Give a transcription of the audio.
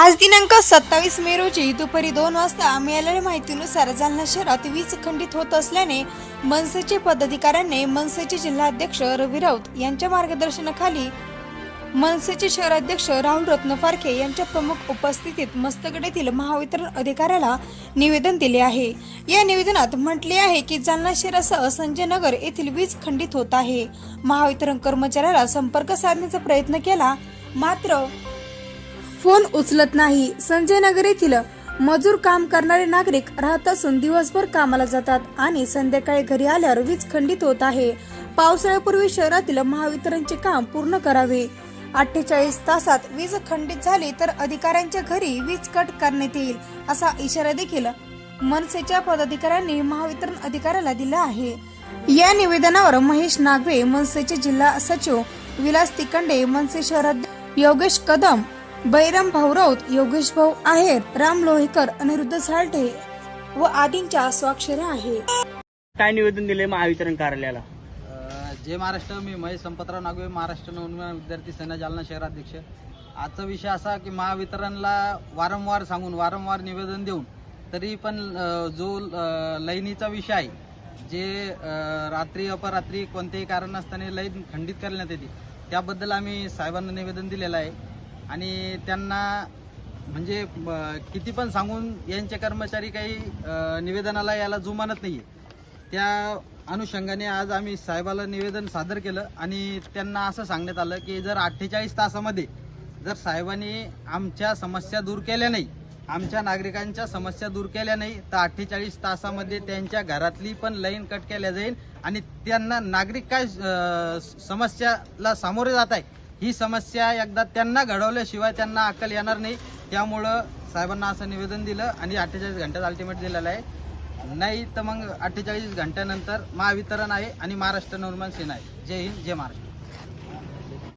आज दिनांक सत्तावीस मे रोजी दुपारी दोन वाजता मिळालेल्या माहितीनुसार जालना शहरात वीज खंडित होत असल्याने मनसेचे पदाधिकाऱ्यांनी मनसेचे जिल्हाध्यक्ष रवी राऊत यांच्या मार्गदर्शनाखाली मनसेचे शहराध्यक्ष राहुल रत्नफारखे यांच्या प्रमुख उपस्थितीत मस्तगड येथील महावितरण अधिकाऱ्याला निवेदन दिले आहे. या निवेदनात म्हटले आहे की जालना शहरासह संजय नगर येथील वीज खंडित होत आहे. महावितरण कर्मचाऱ्याला संपर्क साधण्याचा प्रयत्न केला मात्र फोन उचलत नाही. संजय नगर येथील मजूर काम करणारे नागरिक राहत असून दिवसभर कामाला जातात आणि संध्याकाळी घरी आल्यावर वीज खंडित होत आहे. पावसाळ्यापूर्वी शहरातील महावितरणचे काम पूर्ण करावे. अठ्ठेचाळीस तासात वीज खंडित झाली तर अधिकाऱ्यांच्या घरी वीज कट करण्यात येईल असा इशारा देखील मनसेच्या पदाधिकाऱ्यांनी महावितरण अधिकाऱ्याला दिला आहे. या निवेदनावर महेश नागवे मनसेचे जिल्हा सचिव विलास तिकंडे मनसे शहराध्यक्ष योगेश कदम बैराम भाऊ राऊत योगेश भाऊ आहेर राम लोहेकर अनिरुद्ध साल्टे व आदींच्या स्वाक्षऱ्या आहेत. काय निवेदन दिले महावितरण कार्यालयाला? जय महाराष्ट्र मी महेश संपतराव नागवे महाराष्ट्र नवनिर्माण विद्यार्थी सेना जालना शहराध्यक्ष आजचा विषय असा की महावितरणला वारंवार सांगून वारंवार निवेदन देऊन तरी पण जो अ, लाईनीचा विषय आहे जे रात्री अपरात्री कोणत्याही कारण नसताना लाईन खंडित करण्यात येते त्याबद्दल आम्ही साहेबांना निवेदन दिलेलं आहे. आणि त्यांना म्हणजे किती पण सांगून यांचे कर्मचारी काही निवेदनाला याला जुमानत नाही त्या अनुषंगाने आज आम्ही साहेबाला निवेदन सादर केलं आणि त्यांना असं सांगण्यात आलं की जर अठ्ठेचाळीस तासामध्ये जर साहेबांनी आमच्या समस्या दूर केल्या नाही आमच्या नागरिकांच्या समस्या दूर केल्या नाही तर अठ्ठेचाळीस तासामध्ये त्यांच्या घरातली पण लाईन कट केल्या जाईल आणि त्यांना नागरिक काय समस्याला सामोरे जात आहे ही समस्या एकदा त्यांना घडवल्याशिवाय त्यांना अक्कल येणार नाही. त्यामुळं साहेबांना असं निवेदन दिलं आणि अठ्ठेचाळीस घंट्यात अल्टिमेट दिलेलं आहे. नाही तर मग अठ्ठेचाळीस घंट्यानंतर महावितरण आहे आणि महाराष्ट्र निर्माण सेना आहे. जय हिंद जय महाराष्ट्र.